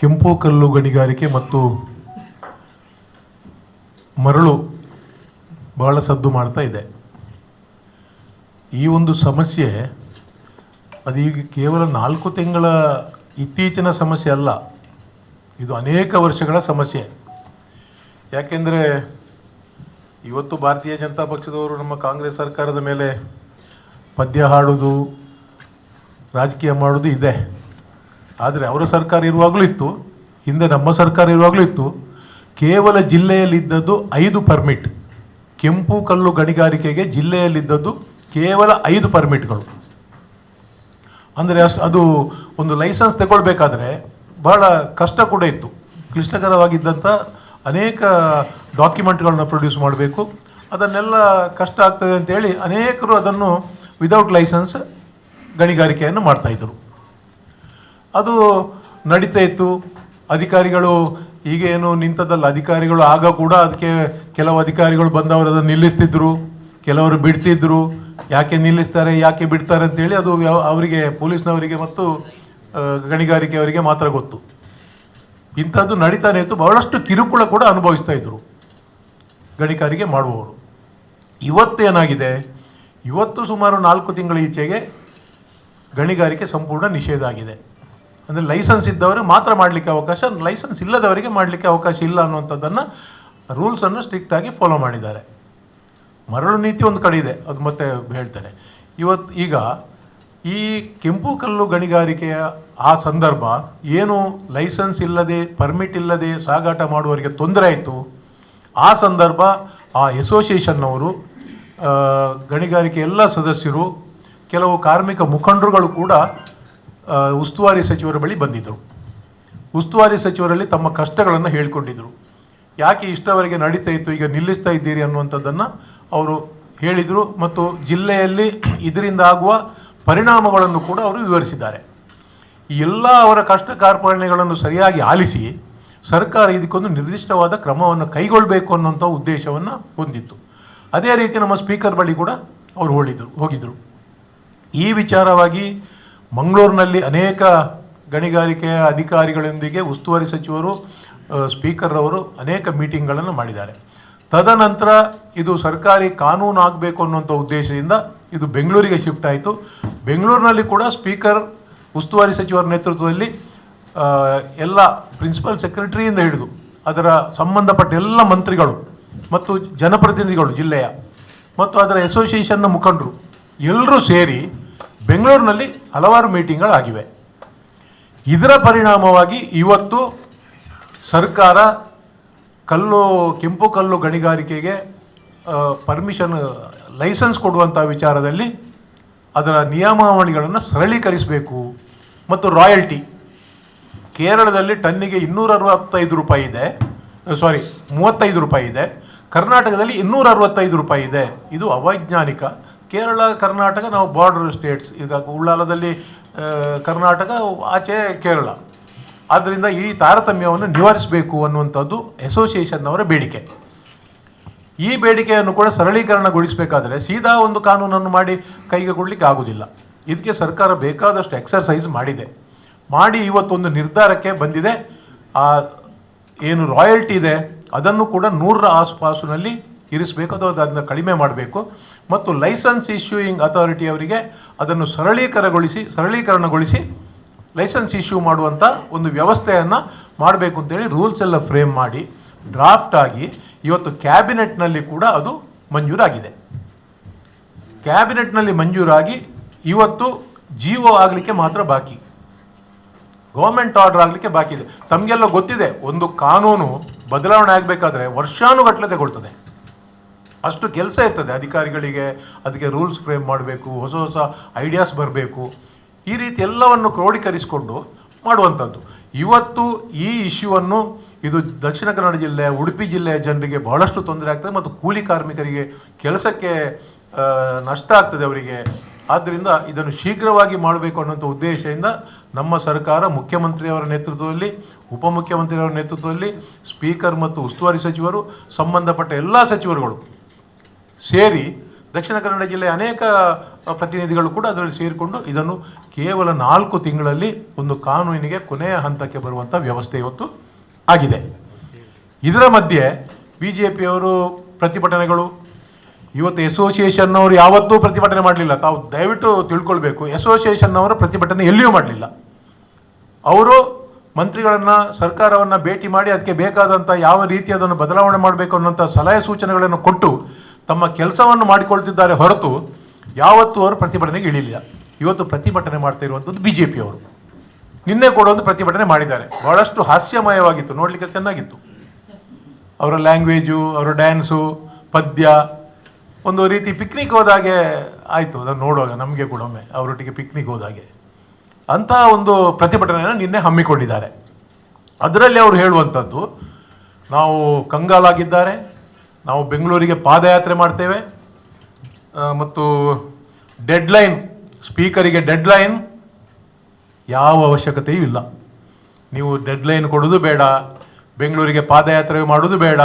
ಕೆಂಪು ಕಲ್ಲು ಗಣಿಗಾರಿಕೆ ಮತ್ತು ಮರಳು ಬಹಳ ಸದ್ದು ಮಾಡ್ತಾ ಇದೆ. ಈ ಒಂದು ಸಮಸ್ಯೆ ಅದೀಗ ಕೇವಲ ನಾಲ್ಕು ತಿಂಗಳ ಇತ್ತೀಚಿನ ಸಮಸ್ಯೆ ಅಲ್ಲ, ಇದು ಅನೇಕ ವರ್ಷಗಳ ಸಮಸ್ಯೆ. ಯಾಕೆಂದರೆ ಇವತ್ತು ಭಾರತೀಯ ಜನತಾ ಪಕ್ಷದವರು ನಮ್ಮ ಕಾಂಗ್ರೆಸ್ ಸರ್ಕಾರದ ಮೇಲೆ ಪದ್ಯ ಹಾಡೋದು, ರಾಜಕೀಯ ಮಾಡೋದು ಇದೆ. ಆದರೆ ಅವರ ಸರ್ಕಾರ ಇರುವಾಗಲೂ ಇತ್ತು, ಹಿಂದೆ ನಮ್ಮ ಸರ್ಕಾರ ಇರುವಾಗಲೂ ಇತ್ತು, ಕೇವಲ ಜಿಲ್ಲೆಯಲ್ಲಿದ್ದದ್ದು ಐದು ಪರ್ಮಿಟ್ ಕೆಂಪು ಕಲ್ಲು ಗಣಿಗಾರಿಕೆಗೆ ಜಿಲ್ಲೆಯಲ್ಲಿದ್ದದ್ದು ಕೇವಲ ಐದು ಪರ್ಮಿಟ್ಗಳು ಅಂದರೆ ಅಷ್ಟು, ಅದು ಒಂದು ಲೈಸೆನ್ಸ್ ತಗೊಳ್ಬೇಕಾದ್ರೆ ಬಹಳ ಕಷ್ಟ ಕೂಡ ಇತ್ತು. ಕ್ಲಿಷ್ಟಕರವಾಗಿದ್ದಂಥ ಅನೇಕ ಡಾಕ್ಯುಮೆಂಟ್ಗಳನ್ನ ಪ್ರೊಡ್ಯೂಸ್ ಮಾಡಬೇಕು. ಅದನ್ನೆಲ್ಲ ಕಷ್ಟ ಆಗ್ತದೆ ಅಂತೇಳಿ ಅನೇಕರು ಅದನ್ನು ವಿದೌಟ್ ಲೈಸೆನ್ಸ್ ಗಣಿಗಾರಿಕೆಯನ್ನು ಮಾಡ್ತಾಯಿದ್ರು ಅದು ನಡೀತಾ ಇತ್ತು. ಅಧಿಕಾರಿಗಳು ಈಗ ಏನು ನಿಂತದಲ್ಲ ಅಧಿಕಾರಿಗಳು ಆಗ ಕೂಡ ಅದಕ್ಕೆ ಕೆಲವು ಅಧಿಕಾರಿಗಳು ಬಂದವರು ಅದನ್ನು ನಿಲ್ಲಿಸ್ತಿದ್ರು. ಕೆಲವರು ಬಿಡ್ತಿದ್ರು. ಯಾಕೆ ನಿಲ್ಲಿಸ್ತಾರೆ, ಯಾಕೆ ಬಿಡ್ತಾರೆ ಅಂತೇಳಿ ಅದು ಅವರಿಗೆ, ಪೊಲೀಸ್ನವರಿಗೆ ಮತ್ತು ಗಣಿಗಾರಿಕೆ ಗಣಿಗಾರಿಕೆಯವರಿಗೆ ಮಾತ್ರ ಗೊತ್ತು. ಇಂಥದ್ದು ನಡೀತಾನೆ ಇತ್ತು. ಬಹಳಷ್ಟು ಕಿರುಕುಳ ಕೂಡ ಅನುಭವಿಸ್ತಾ ಇದ್ರು. ಗಣಿಗಾರಿಕೆ ಮಾಡುವವರು. ಇವತ್ತು ಏನಾಗಿದೆ? ಇವತ್ತು ಸುಮಾರು ನಾಲ್ಕು ತಿಂಗಳ ಈಚೆಗೆ ಗಣಿಗಾರಿಕೆ ಸಂಪೂರ್ಣ ನಿಷೇಧ ಆಗಿದೆ. ಅಂದರೆ ಲೈಸೆನ್ಸ್ ಇದ್ದವರು ಮಾತ್ರ ಮಾಡಲಿಕ್ಕೆ ಅವಕಾಶ ಲೈಸೆನ್ಸ್ ಇಲ್ಲದವರಿಗೆ ಮಾಡಲಿಕ್ಕೆ ಅವಕಾಶ ಇಲ್ಲ ಅನ್ನುವಂಥದ್ದನ್ನು ರೂಲ್ಸನ್ನು ಸ್ಟ್ರಿಕ್ಟಾಗಿ ಫಾಲೋ ಮಾಡಿದ್ದಾರೆ. ಮರಳು ನೀತಿ ಒಂದು ಕಡೆ ಇದೆ, ಅದು ಮತ್ತೆ ಹೇಳ್ತಾರೆ. ಇವತ್ತು ಈಗ ಈ ಕೆಂಪು ಕಲ್ಲು ಗಣಿಗಾರಿಕೆಯ ಆ ಸಂದರ್ಭ ಏನು ಲೈಸೆನ್ಸ್ ಇಲ್ಲದೆ ಪರ್ಮಿಟ್ ಇಲ್ಲದೆ ಸಾಗಾಟ ಮಾಡುವವರಿಗೆ ತೊಂದರೆ ಆಯಿತು, ಆ ಸಂದರ್ಭ ಆ ಎಸೋಸಿಯೇಷನ್ನವರು ಗಣಿಗಾರಿಕೆ ಎಲ್ಲ ಸದಸ್ಯರು, ಕೆಲವು ಕಾರ್ಮಿಕ ಮುಖಂಡರುಗಳು ಕೂಡ ಉಸ್ತುವಾರಿ ಸಚಿವರ ಬಳಿ ಬಂದಿದ್ದರು ಉಸ್ತುವಾರಿ ಸಚಿವರಲ್ಲಿ ತಮ್ಮ ಕಷ್ಟಗಳನ್ನು ಹೇಳಿಕೊಂಡಿದ್ದರು ಯಾಕೆ ಇಷ್ಟವರೆಗೆ ನಡೀತಾ ಇತ್ತು, ಈಗ ನಿಲ್ಲಿಸ್ತಾ ಇದ್ದೀರಿ ಅನ್ನುವಂಥದ್ದನ್ನು ಅವರು ಹೇಳಿದರು ಮತ್ತು ಜಿಲ್ಲೆಯಲ್ಲಿ ಇದರಿಂದ ಆಗುವ ಪರಿಣಾಮಗಳನ್ನು ಕೂಡ ಅವರು ವಿವರಿಸಿದ್ದಾರೆ. ಎಲ್ಲ ಅವರ ಕಷ್ಟ ಕಾರ್ಪಣ್ಯಗಳನ್ನು ಸರಿಯಾಗಿ ಆಲಿಸಿ ಸರ್ಕಾರ ಇದಕ್ಕೊಂದು ನಿರ್ದಿಷ್ಟವಾದ ಕ್ರಮವನ್ನು ಕೈಗೊಳ್ಳಬೇಕು ಅನ್ನುವಂಥ ಉದ್ದೇಶವನ್ನು ಹೊಂದಿತ್ತು. ಅದೇ ರೀತಿ ನಮ್ಮ ಸ್ಪೀಕರ್ ಬಳಿ ಕೂಡ ಅವರು ಹೋಗಿದ್ರು. ಹೋಗಿದ್ದರು ಈ ವಿಚಾರವಾಗಿ ಮಂಗಳೂರಿನಲ್ಲಿ ಅನೇಕ ಗಣಿಗಾರಿಕೆಯ ಅಧಿಕಾರಿಗಳೊಂದಿಗೆ ಉಸ್ತುವಾರಿ ಸಚಿವರು ಆ, ಸ್ಪೀಕರ್ ಅವರು ಅನೇಕ ಮೀಟಿಂಗ್ಗಳನ್ನು ಮಾಡಿದ್ದಾರೆ. ತದನಂತರ ಇದು ಸರ್ಕಾರಿ ಕಾನೂನು ಆಗಬೇಕು ಅನ್ನುವಂಥ ಉದ್ದೇಶದಿಂದ ಇದು ಬೆಂಗಳೂರಿಗೆ ಶಿಫ್ಟ್ ಆಯಿತು. ಬೆಂಗಳೂರಿನಲ್ಲಿ ಕೂಡ ಸ್ಪೀಕರ್ ಉಸ್ತುವಾರಿ ಸಚಿವರ ನೇತೃತ್ವದಲ್ಲಿ ಎಲ್ಲ ಪ್ರಿನ್ಸಿಪಲ್ ಸೆಕ್ರೆಟರಿಯಿಂದ ಹಿಡಿದು ಅದರ ಸಂಬಂಧಪಟ್ಟ ಎಲ್ಲ ಮಂತ್ರಿಗಳು ಮತ್ತು ಜನಪ್ರತಿನಿಧಿಗಳು ಜಿಲ್ಲೆಯ ಮತ್ತು ಅದರ ಅಸೋಸಿಯೇಷನ್ನ ಮುಖಂಡರು ಎಲ್ಲರೂ ಸೇರಿ ಬೆಂಗಳೂರಿನಲ್ಲಿ ಹಲವಾರು ಮೀಟಿಂಗ್ಗಳಾಗಿವೆ. ಇದರ ಪರಿಣಾಮವಾಗಿ ಇವತ್ತು ಸರ್ಕಾರ ಕಲ್ಲು, ಕೆಂಪು ಕಲ್ಲು ಗಣಿಗಾರಿಕೆಗೆ ಪರ್ಮಿಷನ್ ಲೈಸೆನ್ಸ್ ಕೊಡುವಂಥ ವಿಚಾರದಲ್ಲಿ ಅದರ ನಿಯಮಾವಳಿಗಳನ್ನು ಸರಳೀಕರಿಸಬೇಕು ಮತ್ತು ರಾಯಲ್ಟಿ ಕೇರಳದಲ್ಲಿ ಟನ್ನಿಗೆ ಇನ್ನೂರ ಅರವತ್ತೈದು ರೂಪಾಯಿ ಇದೆ. ಸಾರಿ ಮೂವತ್ತೈದು ರೂಪಾಯಿ ಇದೆ. ಕರ್ನಾಟಕದಲ್ಲಿ ಇನ್ನೂರ ಅರವತ್ತೈದು ರೂಪಾಯಿ ಇದೆ. ಇದು ಅವೈಜ್ಞಾನಿಕ ಕೇರಳ, ಕರ್ನಾಟಕ, ನಾವು ಬಾರ್ಡರ್ ಸ್ಟೇಟ್ಸ್ ಈಗ ಉಳ್ಳಾಲದಲ್ಲಿ ಕರ್ನಾಟಕ, ಆಚೆ ಕೇರಳ. ಆದ್ದರಿಂದ ಈ ತಾರತಮ್ಯವನ್ನು ನಿವಾರಿಸಬೇಕು ಅನ್ನುವಂಥದ್ದು ಅಸೋಸಿಯೇಷನ್ನವರ ಬೇಡಿಕೆ. ಈ ಬೇಡಿಕೆಯನ್ನು ಕೂಡ ಸರಳೀಕರಣಗೊಳಿಸಬೇಕಾದರೆ ಸೀದಾ ಒಂದು ಕಾನೂನನ್ನು ಮಾಡಿ ಕೈಗೆ ಕೊಡಲಿಕ್ಕೆ ಆಗುವುದಿಲ್ಲ ಇದಕ್ಕೆ ಸರ್ಕಾರ ಬೇಕಾದಷ್ಟು ಎಕ್ಸರ್ಸೈಸ್ ಮಾಡಿದೆ. ಮಾಡಿ ಇವತ್ತೊಂದು ನಿರ್ಧಾರಕ್ಕೆ ಬಂದಿದೆ. ಆ, ಏನು ರಾಯಲ್ಟಿ ಇದೆ, ಅದನ್ನು ಕೂಡ ನೂರರ ಆಸುಪಾಸಿನಲ್ಲಿ ಇರಿಸಬೇಕು ಅಥವಾ ಅದನ್ನು ಕಡಿಮೆ ಮಾಡಬೇಕು. ಮತ್ತು ಲೈಸೆನ್ಸ್ ಇಶ್ಯೂಯಿಂಗ್ ಅಥಾರಿಟಿ ಅವರಿಗೆ ಅದನ್ನು ಸರಳೀಕರಣಗೊಳಿಸಿ ಸರಳೀಕರಣಗೊಳಿಸಿ ಲೈಸೆನ್ಸ್ ಇಶ್ಯೂ ಮಾಡುವಂಥ ಒಂದು ವ್ಯವಸ್ಥೆಯನ್ನು ಮಾಡಬೇಕು ಅಂತೇಳಿ ರೂಲ್ಸ್ ಎಲ್ಲ ಫ್ರೇಮ್ ಮಾಡಿ ಡ್ರಾಫ್ಟ್ ಆಗಿ ಇವತ್ತು ಕ್ಯಾಬಿನೆಟ್ನಲ್ಲಿ ಕೂಡ ಅದು ಮಂಜೂರಾಗಿದೆ. ಕ್ಯಾಬಿನೆಟ್ನಲ್ಲಿ ಮಂಜೂರಾಗಿ ಇವತ್ತು ಜಿಒ ಆಗಲಿಕ್ಕೆ ಮಾತ್ರ ಬಾಕಿ. ಗೌರ್ಮೆಂಟ್ ಆರ್ಡರ್ ಆಗಲಿಕ್ಕೆ ಬಾಕಿ ಇದೆ. ತಮಗೆಲ್ಲ ಗೊತ್ತಿದೆ, ಒಂದು ಕಾನೂನು ಬದಲಾವಣೆ ಆಗಬೇಕಾದ್ರೆ ವರ್ಷಾನುಗಟ್ಟಲೆ ತಗೊಳ್ತದೆ. ಅಷ್ಟು ಕೆಲಸ ಇರ್ತದೆ ಅಧಿಕಾರಿಗಳಿಗೆ, ಅದಕ್ಕೆ ರೂಲ್ಸ್ ಫ್ರೇಮ್ ಮಾಡಬೇಕು, ಹೊಸ ಹೊಸ ಐಡಿಯಾಸ್ ಬರಬೇಕು. ಈ ರೀತಿ ಎಲ್ಲವನ್ನು ಕ್ರೋಢೀಕರಿಸಿಕೊಂಡು ಮಾಡುವಂಥದ್ದು. ಇವತ್ತು ಈ ಇಶ್ಯೂವನ್ನು ಇದು ದಕ್ಷಿಣ ಕನ್ನಡ ಜಿಲ್ಲೆ, ಉಡುಪಿ ಜಿಲ್ಲೆಯ ಜನರಿಗೆ ಬಹಳಷ್ಟು ತೊಂದರೆ ಆಗ್ತದೆ ಮತ್ತು ಕೂಲಿ ಕಾರ್ಮಿಕರಿಗೆ ಕೆಲಸಕ್ಕೆ ನಷ್ಟ ಆಗ್ತದೆ ಅವರಿಗೆ. ಆದ್ದರಿಂದ ಇದನ್ನು ಶೀಘ್ರವಾಗಿ ಮಾಡಬೇಕು ಅನ್ನೋಂಥ ಉದ್ದೇಶದಿಂದ ನಮ್ಮ ಸರ್ಕಾರ ಮುಖ್ಯಮಂತ್ರಿಯವರ ನೇತೃತ್ವದಲ್ಲಿ ಉಪಮುಖ್ಯಮಂತ್ರಿಯವರ ನೇತೃತ್ವದಲ್ಲಿ, ಸ್ಪೀಕರ್ ಮತ್ತು ಉಸ್ತುವಾರಿ ಸಚಿವರು, ಸಂಬಂಧಪಟ್ಟ ಎಲ್ಲ ಸಚಿವರುಗಳು ಸೇರಿ ದಕ್ಷಿಣ ಕನ್ನಡ ಜಿಲ್ಲೆಯ ಅನೇಕ ಪ್ರತಿನಿಧಿಗಳು ಕೂಡ ಅದರಲ್ಲಿ ಸೇರಿಕೊಂಡು ಇದನ್ನು ಕೇವಲ ನಾಲ್ಕು ತಿಂಗಳಲ್ಲಿ ಒಂದು ಕಾನೂನಿಗೆ ಕೊನೆಯ ಹಂತಕ್ಕೆ ಬರುವಂಥ ವ್ಯವಸ್ಥೆ ಇವತ್ತು ಆಗಿದೆ. ಇದರ ಮಧ್ಯೆ ಬಿ ಜೆ ಪಿಯವರು ಪ್ರತಿಭಟನೆಗಳು, ಇವತ್ತು ಎಸೋಸಿಯೇಷನ್ನವರು ಯಾವತ್ತೂ ಪ್ರತಿಭಟನೆ ಮಾಡಲಿಲ್ಲ. ತಾವು ದಯವಿಟ್ಟು ತಿಳ್ಕೊಳ್ಬೇಕು. ಅಸೋಸಿಯೇಷನ್ ಅವರ ಪ್ರತಿಭಟನೆ ಎಲ್ಲಿಯೂ ಮಾಡಲಿಲ್ಲ. ಅವರು ಮಂತ್ರಿಗಳನ್ನು, ಸರ್ಕಾರವನ್ನು ಭೇಟಿ ಮಾಡಿ ಅದಕ್ಕೆ ಬೇಕಾದಂಥ ಯಾವ ರೀತಿ ಅದನ್ನು ಬದಲಾವಣೆ ಮಾಡಬೇಕು ಅನ್ನೋಂಥ ಸಲಹೆ ಸೂಚನೆಗಳನ್ನು ಕೊಟ್ಟು ತಮ್ಮ ಕೆಲಸವನ್ನು ಮಾಡಿಕೊಳ್ತಿದ್ದಾರೆ ಹೊರತು ಯಾವತ್ತೂ ಅವರು ಪ್ರತಿಭಟನೆಗೆ ಇಳಿಲಿಲ್ಲ. ಇವತ್ತು ಪ್ರತಿಭಟನೆ ಮಾಡ್ತಾ ಇರುವಂಥದ್ದು ಬಿ ಜೆ ಪಿಯವರು ನಿನ್ನೆ ಕೂಡ ಒಂದು ಪ್ರತಿಭಟನೆ ಮಾಡಿದ್ದಾರೆ. ಬಹಳಷ್ಟು ಹಾಸ್ಯಮಯವಾಗಿತ್ತು, ನೋಡಲಿಕ್ಕೆ ಚೆನ್ನಾಗಿತ್ತು. ಅವರ ಲ್ಯಾಂಗ್ವೇಜು ಅವರ ಡ್ಯಾನ್ಸು ಪದ್ಯ, ಒಂದು ರೀತಿ ಪಿಕ್ನಿಕ್ ಹೋದಾಗೆ ಆಯಿತು. ಅದನ್ನು ನೋಡುವಾಗ ನಮಗೆ ಕೂಡ ಒಮ್ಮೆ ಅವರೊಟ್ಟಿಗೆ ಪಿಕ್ನಿಕ್ ಹೋದಾಗೆ. ಅಂತ ಒಂದು ಪ್ರತಿಭಟನೆಯನ್ನು ನಿನ್ನೆ ಹಮ್ಮಿಕೊಂಡಿದ್ದಾರೆ. ಅದರಲ್ಲಿ ಅವರು ಹೇಳುವಂಥದ್ದು, ನಾವು ಕಂಗಾಲಾಗಿದ್ದಾರೆ ನಾವು ಬೆಂಗಳೂರಿಗೆ ಪಾದಯಾತ್ರೆ ಮಾಡ್ತೇವೆ. ಮತ್ತು ಮತ್ತು ಡೆಡ್ಲೈನ್ ಸ್ಪೀಕರಿಗೆ ಡೆಡ್ಲೈನ್ ಯಾವ ಅವಶ್ಯಕತೆಯೂ ಇಲ್ಲ. ನೀವು ಡೆಡ್ಲೈನ್ ಕೊಡೋದು ಬೇಡ, ಬೆಂಗಳೂರಿಗೆ ಪಾದಯಾತ್ರೆ ಮಾಡೋದು ಬೇಡ,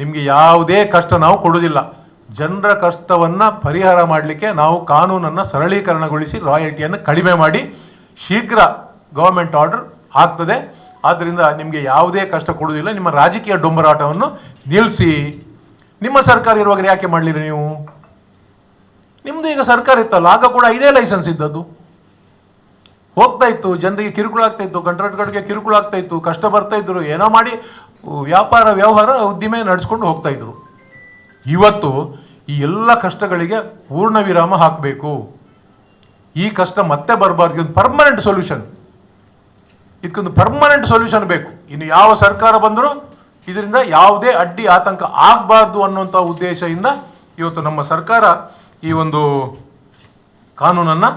ನಿಮಗೆ ಯಾವುದೇ ಕಷ್ಟ ನಾವು ಕೊಡೋದಿಲ್ಲ. ಜನರ ಕಷ್ಟವನ್ನು ಪರಿಹಾರ ಮಾಡಲಿಕ್ಕೆ ನಾವು ಕಾನೂನನ್ನು ಸರಳೀಕರಣಗೊಳಿಸಿ ರಾಯಲ್ಟಿಯನ್ನು ಕಡಿಮೆ ಮಾಡಿ ಶೀಘ್ರ ಗೌರ್ಮೆಂಟ್ ಆರ್ಡರ್ ಆಗ್ತದೆ. ಆದ್ದರಿಂದ ನಿಮಗೆ ಯಾವುದೇ ಕಷ್ಟ ಕೊಡೋದಿಲ್ಲ, ನಿಮ್ಮ ರಾಜಕೀಯ ಡೊಂಬರಾಟವನ್ನು ನಿಲ್ಲಿಸಿ ನಿಮ್ಮ ಸರ್ಕಾರ ಇರುವಾಗ ಯಾಕೆ ಮಾಡಲಿಲ್ಲ ನೀವು? ನಿಮ್ಮದು ಈಗ ಸರ್ಕಾರ ಇತ್ತಲ್ಲ, ಆಗ ಕೂಡ ಇದೇ ಲೈಸೆನ್ಸ್ ಇದ್ದದ್ದು. ಹೋಗ್ತಾ ಇತ್ತು, ಜನರಿಗೆ ಕಿರುಕುಳ ಆಗ್ತಾ ಇತ್ತು ಕಂಟ್ರಾಕ್ಟ್ಗಳಿಗೆ ಕಿರುಕುಳ ಆಗ್ತಾ ಇತ್ತು, ಕಷ್ಟ ಬರ್ತಾ ಇದ್ರು, ಏನೋ ಮಾಡಿ ವ್ಯಾಪಾರ, ವ್ಯವಹಾರ, ಉದ್ದಿಮೆ ನಡೆಸ್ಕೊಂಡು ಹೋಗ್ತಾ ಇದ್ರು. ಇವತ್ತು ಈ ಎಲ್ಲ ಕಷ್ಟಗಳಿಗೆ ಪೂರ್ಣ ವಿರಾಮ ಹಾಕಬೇಕು. ಈ ಕಷ್ಟ ಮತ್ತೆ ಬರಬಾರ್ದು, ಇದೊಂದು ಪರ್ಮನೆಂಟ್ ಸೊಲ್ಯೂಷನ್ ಇದಕ್ಕೊಂದು ಪರ್ಮನೆಂಟ್ ಸೊಲ್ಯೂಷನ್ ಬೇಕು. ಇನ್ನು ಯಾವ ಸರ್ಕಾರ ಬಂದರೂ ಇದರಿಂದ ಯಾವುದೇ ಅಡ್ಡಿ ಆತಂಕ ಆಗಬಾರ್ದು ಅನ್ನುವಂಥ ಉದ್ದೇಶದಿಂದ ಇವತ್ತು ನಮ್ಮ ಸರ್ಕಾರ ಈ ಒಂದು ಕಾನೂನನ್ನು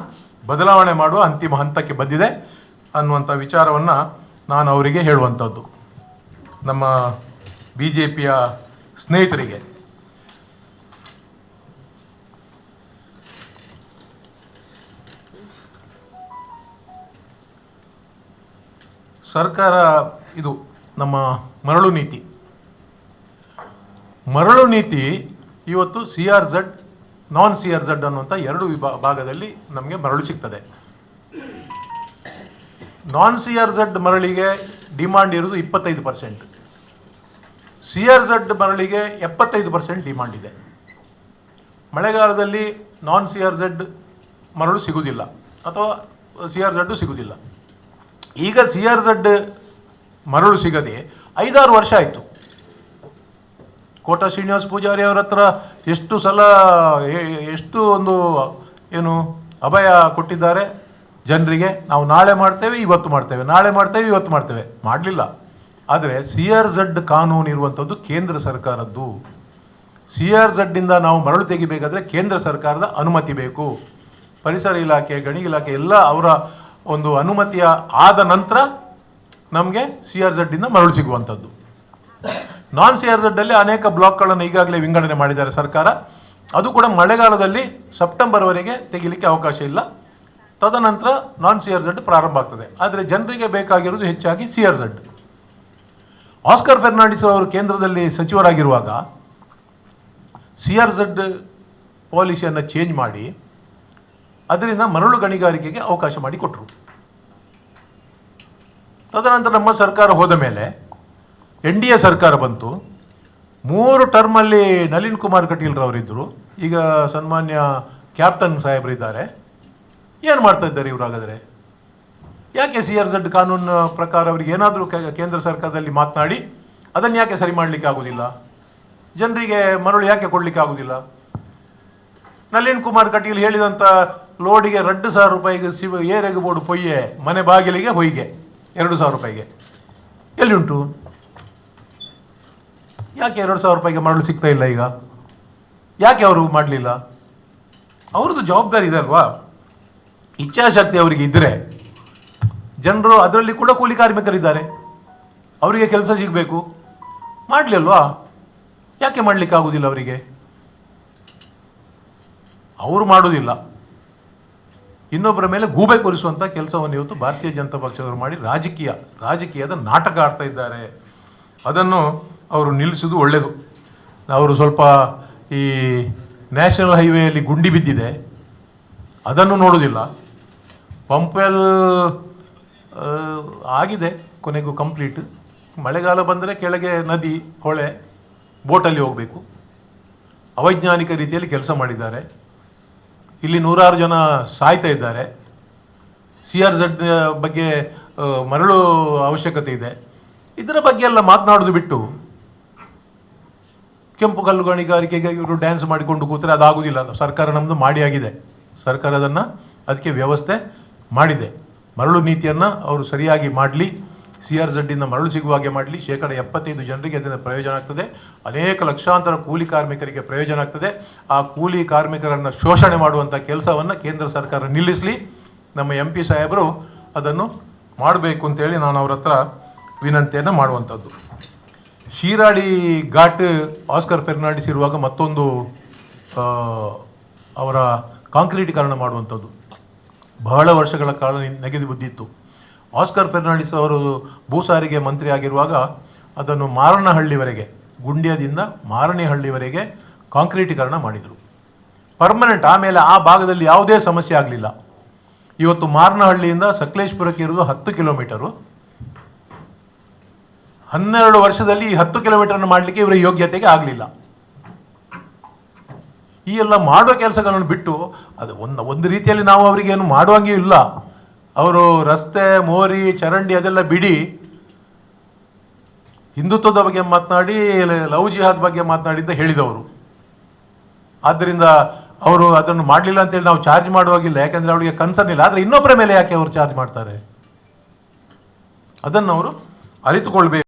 ಬದಲಾವಣೆ ಮಾಡುವ ಅಂತಿಮ ಹಂತಕ್ಕೆ ಬಂದಿದೆ ಅನ್ನುವಂಥ ವಿಚಾರವನ್ನು ನಾನು ಅವರಿಗೆ ಹೇಳುವಂಥದ್ದು ನಮ್ಮ ಬಿ ಜೆ ಪಿಯ ಸ್ನೇಹಿತರಿಗೆ. ಸರ್ಕಾರ ಇದು ನಮ್ಮ ಮರಳು ನೀತಿ. ಮರಳು ನೀತಿ ಇವತ್ತು C R Z non C R Z ಅನ್ನುವಂಥ ಎರಡು ವಿಭಾ, ಭಾಗದಲ್ಲಿ ನಮಗೆ ಮರಳು ಸಿಗ್ತದೆ. ನಾನ್ ಸಿ ಆರ್ ಝಡ್ ಮರಳಿಗೆ ಡಿಮಾಂಡ್ ಇರೋದು ಇಪ್ಪತ್ತೈದು ಪರ್ಸೆಂಟ್ ಸಿ ಆರ್ ಝಡ್ ಮರಳಿಗೆ ಎಪ್ಪತ್ತೈದು ಪರ್ಸೆಂಟ್ ಡಿಮಾಂಡ್ ಇದೆ. ಮಳೆಗಾಲದಲ್ಲಿ ನಾನ್ ಸಿ ಆರ್ ಝಡ್ ಮರಳು ಸಿಗುವುದಿಲ್ಲ. ಅಥವಾ ಸಿ ಆರ್ ಝಡ್ಡು ಸಿಗುವುದಿಲ್ಲ. ಈಗ ಸಿ ಆರ್ ಝಡ್ ಮರಳು ಸಿಗದೆ ಐದಾರು ವರ್ಷ ಆಯಿತು. ಕೋಟ ಶ್ರೀನಿವಾಸ ಪೂಜಾರಿ ಅವರ ಹತ್ರ ಎಷ್ಟು ಸಲ ಎಷ್ಟು ಒಂದು ಏನು ಅಭಯ ಕೊಟ್ಟಿದ್ದಾರೆ ಜನರಿಗೆ, ನಾವು ನಾಳೆ ಮಾಡ್ತೇವೆ, ಇವತ್ತು ಮಾಡ್ತೇವೆ, ನಾಳೆ ಮಾಡ್ತೇವೆ, ಇವತ್ತು ಮಾಡ್ತೇವೆ. ಮಾಡಲಿಲ್ಲ. ಆದರೆ ಸಿ ಆರ್ ಝಡ್ ಕಾನೂನು ಇರುವಂಥದ್ದು ಕೇಂದ್ರ ಸರ್ಕಾರದ್ದು. ಸಿ ಆರ್ ಝಡ್ಡಿಂದ ನಾವು ಮರಳು ತೆಗಿಬೇಕಾದ್ರೆ ಕೇಂದ್ರ ಸರ್ಕಾರದ ಅನುಮತಿ ಬೇಕು. ಪರಿಸರ ಇಲಾಖೆ ಗಣಿ ಇಲಾಖೆ ಎಲ್ಲ ಅವರ ಒಂದು ಅನುಮತಿಯ ಆದ ನಂತರ ನಮಗೆ ಸಿ ಆರ್ ಝಡ್ಡಿಂದ ಮರಳು ಸಿಗುವಂಥದ್ದು. ನಾನ್ ಸಿ ಆರ್ ಝಡ್ಡಲ್ಲಿ ಅನೇಕ ಬ್ಲಾಕ್ಗಳನ್ನು ಈಗಾಗಲೇ ವಿಂಗಡಣೆ ಮಾಡಿದ್ದಾರೆ ಸರ್ಕಾರ. ಅದು ಕೂಡ ಮಳೆಗಾಲದಲ್ಲಿ ಸೆಪ್ಟೆಂಬರ್ವರೆಗೆ ತೆಗಿಲಿಕ್ಕೆ ಅವಕಾಶ ಇಲ್ಲ. ತದನಂತರ ನಾನ್ ಸಿ ಆರ್ ಝಡ್ ಪ್ರಾರಂಭ ಆಗ್ತದೆ. ಆದರೆ ಜನರಿಗೆ ಬೇಕಾಗಿರೋದು ಹೆಚ್ಚಾಗಿ C R Z Oscar Fernandes ಅವರು ಕೇಂದ್ರದಲ್ಲಿ ಸಚಿವರಾಗಿರುವಾಗ ಸಿ ಆರ್ ಝಡ್ ಪಾಲಿಸಿಯನ್ನು ಚೇಂಜ್ ಮಾಡಿ, ಅದರಿಂದ ಮರಳು ಗಣಿಗಾರಿಕೆಗೆ ಅವಕಾಶ ಮಾಡಿಕೊಟ್ರು ತದನಂತರ ನಮ್ಮ ಸರ್ಕಾರ ಹೋದ ಮೇಲೆ ಎನ್ ಡಿ ಎ ಸರ್ಕಾರ ಬಂತು. ಮೂರು ಟರ್ಮಲ್ಲಿ ನಳಿನ್ ಕುಮಾರ್ ಕಟೀಲ್ರವರಿದ್ದರು ಈಗ ಸನ್ಮಾನ್ಯ ಕ್ಯಾಪ್ಟನ್ ಸಾಹೇಬರಿದ್ದಾರೆ. ಏನು ಮಾಡ್ತಾ ಇದ್ದಾರೆ ಇವರು ಹಾಗಾದರೆ? ಯಾಕೆ ಸಿ ಆರ್ ಝಡ್ ಕಾನೂನು ಪ್ರಕಾರ ಅವರಿಗೆ ಏನಾದರೂ ಕೇಂದ್ರ ಸರ್ಕಾರದಲ್ಲಿ ಮಾತನಾಡಿ ಅದನ್ನು ಯಾಕೆ ಸರಿ ಮಾಡಲಿಕ್ಕೆ ಆಗೋದಿಲ್ಲ? ಜನರಿಗೆ ಮರಳು ಯಾಕೆ ಕೊಡಲಿಕ್ಕೆ ಆಗೋದಿಲ್ಲ? ನಳಿನ್ ಕುಮಾರ್ ಕಟೀಲ್ ಹೇಳಿದಂಥ ಲೋಡಿಗೆ ಎರಡು ಸಾವಿರ ರೂಪಾಯಿಗೆ ಸಿ ಏರೆಗೆ ಬೋರ್ಡ್ ಪೊಯ್ಯೆ, ಮನೆ ಬಾಗಿಲಿಗೆ ಹೊಯ್ಗೆ. ಎರಡು ಸಾವಿರ ರೂಪಾಯಿಗೆ. ಎಲ್ಲಿ ಉಂಟು ಯಾಕೆ ಎರಡು ಸಾವಿರ ರೂಪಾಯಿಗೆ ಮಾಡಲು ಸಿಗ್ತಾ ಇಲ್ಲ ಈಗ? ಯಾಕೆ ಅವರು ಮಾಡಲಿಲ್ಲ? ಅವ್ರದ್ದು ಜವಾಬ್ದಾರಿ ಇದೆ ಅಲ್ವಾ? ಇಚ್ಛಾಶಕ್ತಿ ಅವರಿಗೆ ಇದ್ದರೆ ಜನರು ಅದರಲ್ಲಿ ಕೂಡ ಕೂಲಿ ಕಾರ್ಮಿಕರಿದ್ದಾರೆ. ಅವರಿಗೆ ಕೆಲಸ ಸಿಗಬೇಕು. ಮಾಡಲಿಲ್ವಾ ಯಾಕೆ ಮಾಡಲಿಕ್ಕೆ ಆಗೋದಿಲ್ಲ ಅವರಿಗೆ? ಅವರು ಮಾಡೋದಿಲ್ಲ. ಇನ್ನೊಬ್ಬರ ಮೇಲೆ ಗೂಬೆ ಕೊರಿಸುವಂಥ ಕೆಲಸವನ್ನು ಇವತ್ತು ಭಾರತೀಯ ಜನತಾ ಪಕ್ಷದವರು ಮಾಡಿ ರಾಜಕೀಯ, ರಾಜಕೀಯದ ನಾಟಕ ಆಡ್ತಾ ಇದ್ದಾರೆ. ಅದನ್ನು ಅವರು ನಿಲ್ಲಿಸೋದು ಒಳ್ಳೆಯದು ಅವರು ಸ್ವಲ್ಪ ಈ ನ್ಯಾಷನಲ್ ಹೈವೇಯಲ್ಲಿ ಗುಂಡಿ ಬಿದ್ದಿದೆ. ಅದನ್ನು ನೋಡೋದಿಲ್ಲ ಪಂಪ್ವೆಲ್ ಆಗಿದೆ, ಕೊನೆಗೂ ಕಂಪ್ಲೀಟ್. ಮಳೆಗಾಲ ಬಂದರೆ ಕೆಳಗೆ ನದಿ, ಹೊಳೆ, ಬೋಟಲ್ಲಿ ಹೋಗಬೇಕು. ಅವೈಜ್ಞಾನಿಕ ರೀತಿಯಲ್ಲಿ ಕೆಲಸ ಮಾಡಿದ್ದಾರೆ. ಇಲ್ಲಿ ನೂರಾರು ಜನ ಸಾಯ್ತಾ ಇದ್ದಾರೆ. ಸಿ ಆರ್ ಝಡ್ ಬಗ್ಗೆ ಮರಳು ಅವಶ್ಯಕತೆ ಇದೆ. ಇದರ ಬಗ್ಗೆ ಎಲ್ಲ ಮಾತನಾಡೋದು ಬಿಟ್ಟು, ಕೆಂಪು ಕಲ್ಲು ಗಣಿಗಾರಿಕೆಗೆ ಇವರು ಡ್ಯಾನ್ಸ್ ಮಾಡಿಕೊಂಡು ಕೂತ್ರೆ ಅದಾಗೋದಿಲ್ಲ. ಸರ್ಕಾರ ನಮ್ಮದು ಮಾಡಿ ಆಗಿದೆ. ಸರ್ಕಾರ ಅದನ್ನು, ಅದಕ್ಕೆ ವ್ಯವಸ್ಥೆ ಮಾಡಿದೆ. ಮರಳು ನೀತಿಯನ್ನು ಅವರು ಸರಿಯಾಗಿ ಮಾಡಲಿ. ಸಿ ಆರ್ ಝಡ್ಡಿಂದ ಮರಳು ಸಿಗುವ ಹಾಗೆ ಮಾಡಲಿ. ಶೇಕಡ ಎಪ್ಪತ್ತೈದು ಜನರಿಗೆ ಅದರಿಂದ ಪ್ರಯೋಜನ ಆಗ್ತದೆ. ಅನೇಕ ಲಕ್ಷಾಂತರ ಕೂಲಿ ಕಾರ್ಮಿಕರಿಗೆ ಪ್ರಯೋಜನ ಆಗ್ತದೆ. ಆ ಕೂಲಿ ಕಾರ್ಮಿಕರನ್ನು ಶೋಷಣೆ ಮಾಡುವಂಥ ಕೆಲಸವನ್ನು ಕೇಂದ್ರ ಸರ್ಕಾರ ನಿಲ್ಲಿಸಲಿ. ನಮ್ಮ ಎಂ ಪಿ ಸಾಹೇಬರು ಅದನ್ನು ಮಾಡಬೇಕು ಅಂತೇಳಿ ನಾನು ಅವರ ಹತ್ರ ವಿನಂತಿಯನ್ನು ಮಾಡುವಂಥದ್ದು. ಶೀರಾಡಿ ಘಾಟ್ ಆಸ್ಕರ್ ಫೆರ್ನಾಂಡಿಸ್ ಇರುವಾಗ ಮತ್ತೊಂದು ಅವರ ಕಾಂಕ್ರೀಟೀಕರಣ ಮಾಡುವಂಥದ್ದು. ಬಹಳ ವರ್ಷಗಳ ಕಾಲ ನೆಗೆದು ಬಿದ್ದಿತ್ತು. ಆಸ್ಕರ್ ಫೆರ್ನಾಂಡಿಸ್ ಅವರು ಭೂ ಸಾರಿಗೆ ಮಂತ್ರಿ ಆಗಿರುವಾಗ ಅದನ್ನು ಮಾರಣಹಳ್ಳಿವರೆಗೆ, ಗುಂಡ್ಯದಿಂದ ಮಾರಣಿಹಳ್ಳಿವರೆಗೆ ಕಾಂಕ್ರೀಟೀಕರಣ ಮಾಡಿದರು. ಪರ್ಮನೆಂಟ್ ಆಮೇಲೆ ಆ ಭಾಗದಲ್ಲಿ ಯಾವುದೇ ಸಮಸ್ಯೆ ಆಗಲಿಲ್ಲ. ಇವತ್ತು ಮಾರನಹಳ್ಳಿಯಿಂದ ಸಕಲೇಶ್ಪುರಕ್ಕೆ ಇರುವುದು ಹತ್ತು ಕಿಲೋಮೀಟರು. ಹನ್ನೆರಡು ವರ್ಷದಲ್ಲಿ ಈ ಹತ್ತು ಕಿಲೋಮೀಟರ್ ಮಾಡಲಿಕ್ಕೆ ಇವರ ಯೋಗ್ಯತೆಗೆ ಆಗಲಿಲ್ಲ. ಈ ಎಲ್ಲ ಮಾಡುವ ಕೆಲಸಗಳನ್ನು ಬಿಟ್ಟು ಅದು ಒಂದು ಒಂದು ರೀತಿಯಲ್ಲಿ ನಾವು ಅವರಿಗೆ ಏನು ಮಾಡುವಂಗೆ ಇಲ್ಲ. ಅವರು ರಸ್ತೆ, ಮೋರಿ, ಚರಂಡಿ ಅದೆಲ್ಲ ಬಿಡಿ. ಹಿಂದುತ್ವದ ಬಗ್ಗೆ ಮಾತನಾಡಿ ಲವ್ ಜಿಹಾದ್ ಬಗ್ಗೆ ಮಾತನಾಡಿ ಅಂತ ಹೇಳಿದವರು. ಆದ್ದರಿಂದ ಅವರು ಅದನ್ನು ಮಾಡಲಿಲ್ಲ ಅಂತೇಳಿ ನಾವು ಚಾರ್ಜ್ ಮಾಡುವಾಗಿಲ್ಲ ಯಾಕಂದ್ರೆ ಅವಳಿಗೆ ಕನ್ಸರ್ನ್ ಇಲ್ಲ. ಆದರೆ ಇನ್ನೊಬ್ಬರ ಮೇಲೆ ಯಾಕೆ ಅವರು ಚಾರ್ಜ್ ಮಾಡ್ತಾರೆ? ಅದನ್ನು ಅವರು ಅರಿತುಕೊಳ್ಬೇಕು.